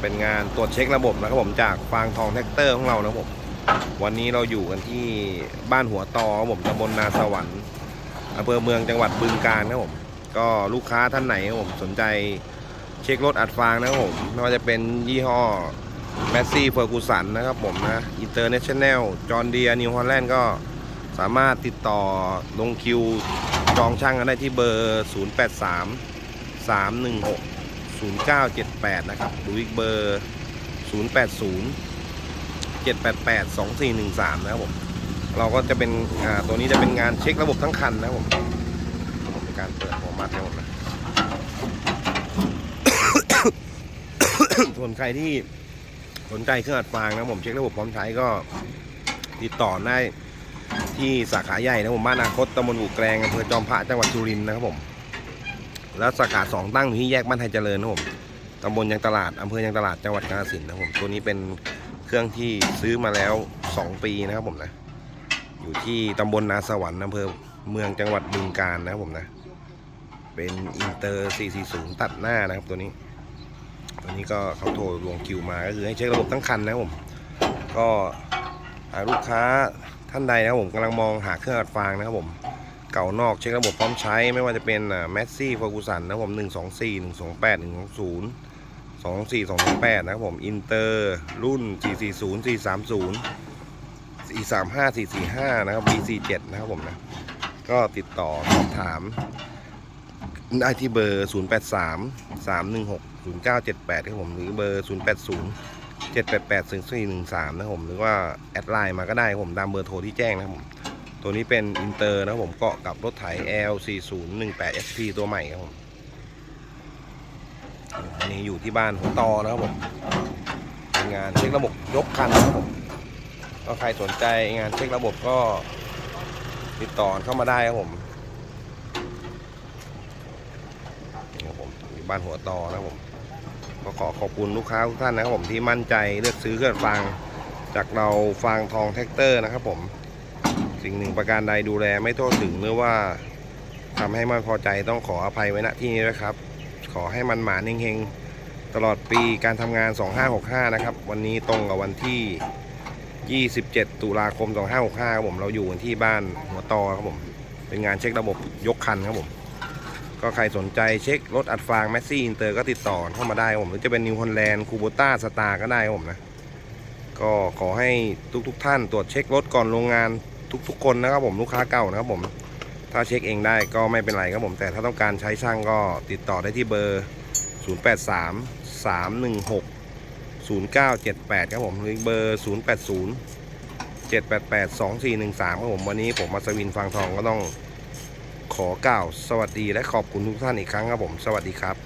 เป็นงานตรวจเช็คระบบนะครับผมจากฟางทองแท็กเตอร์ของเรานะครับผมวันนี้เราอยู่กันที่บ้านหัวตอครับผมตำบลนาสวรรค์อำเภอเมืองจังหวัดบึงกาฬนะครับผมก็ลูกค้าท่านไหนครับผมสนใจเช็ครถอัดฟางนะครับผมไม่ว่าจะเป็นยี่ห้อแมสซี่เฟอร์กูสันนะครับผมนะอินเตอร์เนชั่นแนลจอห์นเดียนิวฮอลแลนด์ก็สามารถติดต่อลงคิวจองช่างกันได้ที่เบอร์ 083 316 0978 นะครับหรืออีกเบอร์ 080 788 2413 นะครับผม เราก็จะเป็นอ่าตัวนี้จะเป็นงานเช็คระบบทั้งคันนะครับผม การเปิดหัวมัดทั้งหมดนะส่วนใครที่สนใจเครื่องอัดฟางนะผมเช็คระบบพร้อมใช้ก็ติดต่อได้ที่สาขาใหญ่นะผมบ้านนาคตตำบลอู่แกลงอำเภอจอมพระจังหวัดสุรินทร์นะครับผม แล้วสาขาสองตั้งอยู่ที่แยกบ้านไทยเจริญนะผมตำบลยางตลาดอำเภอยางตลาดจังหวัดกาฬสินธุ์นะผมตัวนี้เป็นเครื่องที่ซื้อมาแล้ว 2 ปีนะครับผมนะอยู่ที่ตำบลนาสวรรค์อำเภอเมืองจังหวัดบึงกาฬนะครับผมนะเป็นอินเตอร์ 440 ตัดหน้านะครับตัวนี้ตัวนี้ก็เขาโทรลงคิวมาก็คือให้เช็คระบบทั้งคันนะครับผมก็ลูกค้าท่านใดนะครับผมกำลังมองหาเครื่องอัดฟางนะครับผม เก่านอกเช็คระบบพร้อมใช้ไม่ว่าจะเป็นแมสซี่ฟอร์กูสันนะผม 124 128 120 224 228 นะครับผมอินเตอร์รุ่น 440 430 435 445 นะครับ BC7 นะครับผมนะ ก็ติดต่อสอบถาม ได้ที่เบอร์ 083 316 0978 ครับผมหรือเบอร์ 080 788 4413 นะครับผม หรือว่า แอดไลน์มาก็ได้ผมตามเบอร์โทรที่แจ้งนะครับผม ตัวนี้เป็นอินเตอร์นะผมเกาะกับรถไถ L4018 SP ตัวใหม่ครับผมอันนี้อยู่ที่บ้านหัวตอนะครับผมงานเช็คระบบยกคันนะครับผมก็ใครสนใจงานเช็คระบบก็ติดต่อเข้ามาได้ครับผมนี่ครับผมอยู่บ้านหัวตอนะครับผมก็ขอขอบคุณลูกค้าทุกท่านนะครับผมที่มั่นใจเลือกซื้อเครื่องฟางจากเราฟางทองแท็กเตอร์นะครับผม สิ่งหนึ่งประการใดดูแลไม่ทั่วถึงหรือว่าทำให้ไม่พอใจต้องขออภัยไว้ณที่นี้นะครับ ขอให้มันหมานเฮงๆ ตลอดปีการทำงาน 2565 นะครับ วันนี้ตรงกับวันที่ 27 ตุลาคม 2565 ครับผม เราอยู่กันที่บ้านหัวตอครับผม เป็นงานเช็คระบบยกคันครับผม ก็ใครสนใจเช็ครถอัดฟางแมสซี่อินเตอร์ก็ติดต่อเข้ามาได้ครับผม หรือจะเป็นนิวฮอลแลนด์คูโบต้าสตาร์ก็ได้ครับผมนะ ก็ขอให้ทุกๆทท่านตรวจเช็ครถก่อนโรงงาน ทุกๆคนนะครับผมลูกค้าเก่านะครับผมถ้าเช็คเองได้ก็ไม่เป็นไรครับผมแต่ถ้าต้องการใช้ช่างก็ติดต่อได้ที่เบอร์ 083 316 0978 ครับผมหรือเบอร์ 080 788 2413 ครับผม วันนี้ผมมาสวินฟังทองก็ต้องขอกล่าว สวัสดีและขอบคุณทุกท่านอีกครั้งครับผม สวัสดีครับ